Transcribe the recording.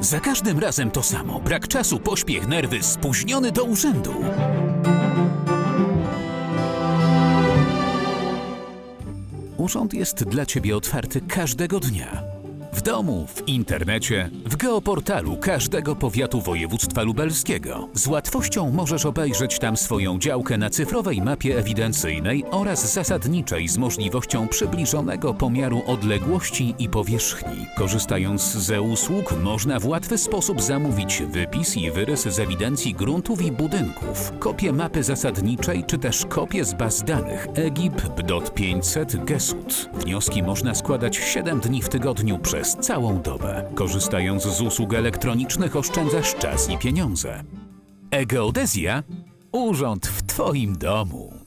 Za każdym razem to samo. Brak czasu, pośpiech, nerwy, spóźniony do urzędu. Urząd jest dla Ciebie otwarty każdego dnia. W domu, w internecie, w geoportalu każdego powiatu województwa lubelskiego. Z łatwością możesz obejrzeć tam swoją działkę na cyfrowej mapie ewidencyjnej oraz zasadniczej z możliwością przybliżonego pomiaru odległości i powierzchni. Korzystając ze usług można w łatwy sposób zamówić wypis i wyrys z ewidencji gruntów i budynków, kopię mapy zasadniczej czy też kopię z baz danych EGIP, BDOT 500, GESUT. Wnioski można składać 7 dni w tygodniu przez całą dobę. Korzystając z usług elektronicznych oszczędzasz czas i pieniądze. E-geodezja? Urząd w Twoim domu.